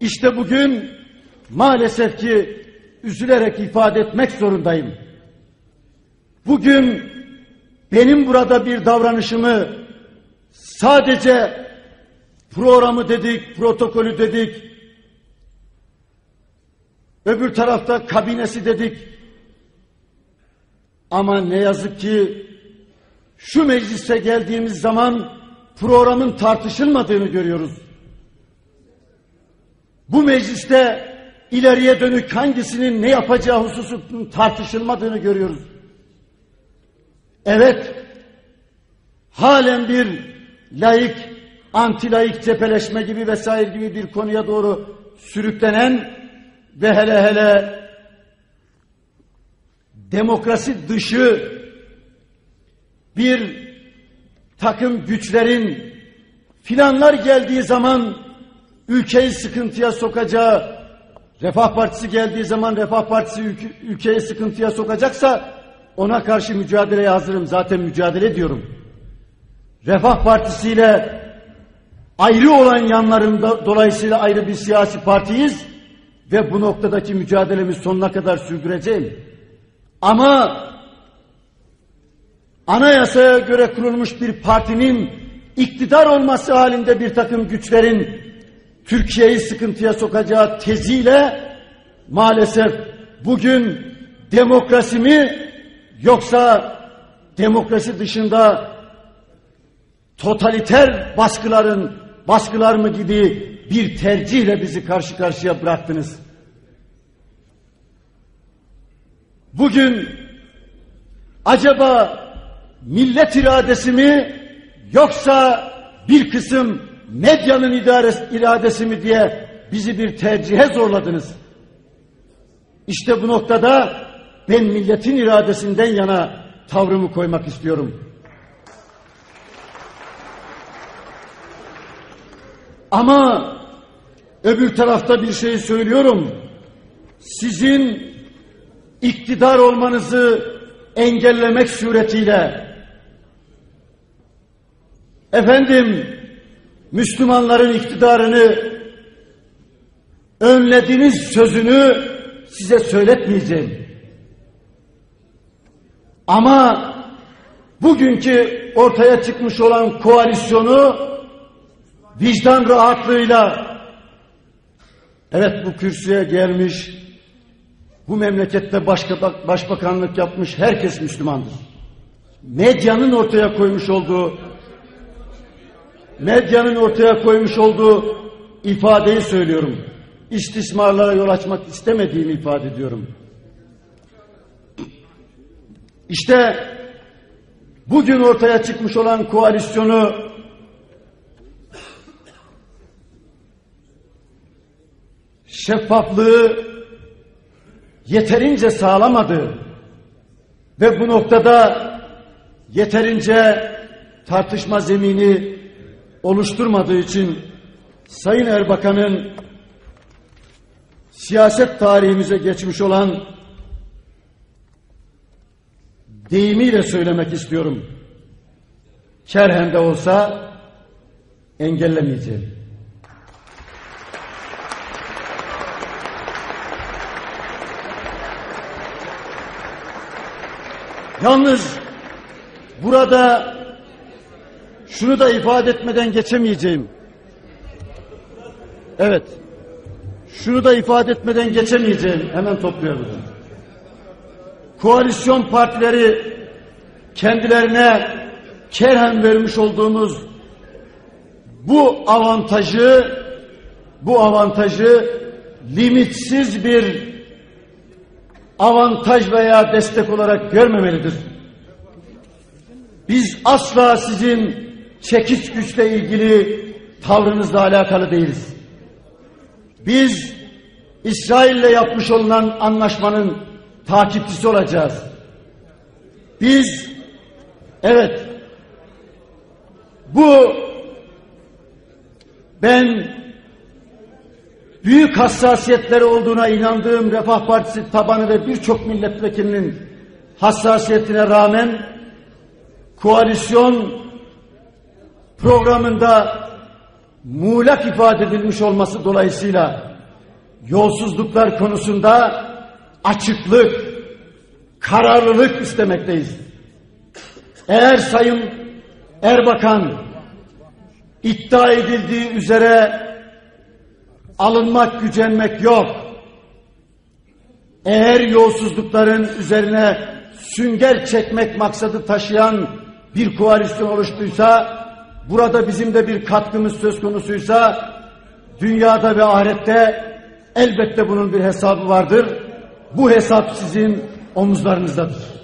İşte bugün maalesef ki üzülerek ifade etmek zorundayım. Bugün benim burada bir davranışımı sadece programı dedik, protokolü dedik, öbür tarafta kabinesi dedik. Ama ne yazık ki şu meclise geldiğimiz zaman programın tartışılmadığını görüyoruz. Bu mecliste ileriye dönük hangisinin ne yapacağı hususunun tartışılmadığını görüyoruz. Evet, halen bir laik, anti laik cepheleşme gibi vesaire gibi bir konuya doğru sürüklenen ve hele hele demokrasi dışı bir takım güçlerin filanlar geldiği zaman ülkeyi sıkıntıya sokacağı, Refah Partisi geldiği zaman Refah Partisi ülke, ülkeyi sıkıntıya sokacaksa ona karşı mücadeleye hazırım. Zaten mücadele ediyorum. Refah Partisi ile ayrı olan yanlarında dolayısıyla ayrı bir siyasi partiyiz ve bu noktadaki mücadelemi sonuna kadar sürdüreceğim. Ama anayasaya göre kurulmuş bir partinin iktidar olması halinde bir takım güçlerin Türkiye'yi sıkıntıya sokacağı teziyle maalesef bugün demokrasi mi yoksa demokrasi dışında totaliter baskıların baskılar mı gibi bir tercihle bizi karşı karşıya bıraktınız. Bugün acaba millet iradesi mi yoksa bir kısım medyanın idaresi, iradesi mi diye bizi bir tercihe zorladınız. İşte bu noktada ben milletin iradesinden yana tavrımı koymak istiyorum. Ama öbür tarafta bir şey söylüyorum. Sizin iktidar olmanızı engellemek suretiyle efendim Müslümanların iktidarını önlediğiniz sözünü size söyletmeyeceğim. Ama bugünkü ortaya çıkmış olan koalisyonu vicdan rahatlığıyla evet bu kürsüye gelmiş bu memlekette başka, başbakanlık yapmış herkes Müslümandır. Medyanın ortaya koymuş olduğu medyanın ortaya koymuş olduğu ifadeyi söylüyorum. İstismarlara yol açmak istemediğimi ifade ediyorum. İşte bugün ortaya çıkmış olan koalisyonu şeffaflığı yeterince sağlamadı ve bu noktada yeterince tartışma zemini oluşturmadığı için Sayın Erbakan'ın siyaset tarihimize geçmiş olan deyimiyle söylemek istiyorum. Kerhen de olsa engellemeyeceğim. Yalnız burada şunu da ifade etmeden geçemeyeceğim. Evet. Şunu da ifade etmeden geçemeyeceğim. Hemen topluyorum. Koalisyon partileri kendilerine kerhen vermiş olduğumuz bu avantajı bu avantajı limitsiz bir avantaj veya destek olarak görmemelidir. Biz asla sizin çekiç güçle ilgili tavrınızla alakalı değiliz. Biz İsrail'le yapmış olunan anlaşmanın takipçisi olacağız. Biz evet bu ben büyük hassasiyetleri olduğuna inandığım Refah Partisi tabanı ve birçok milletvekilinin hassasiyetine rağmen koalisyon programında muğlak ifade edilmiş olması dolayısıyla yolsuzluklar konusunda açıklık, kararlılık istemekteyiz. Eğer Sayın Erbakan iddia edildiği üzere alınmak, gücenmek yok. Eğer yolsuzlukların üzerine sünger çekmek maksadı taşıyan bir koalisyon oluştuysa, burada bizim de bir katkımız söz konusuysa, dünyada ve ahirette elbette bunun bir hesabı vardır. Bu hesap sizin omuzlarınızdadır.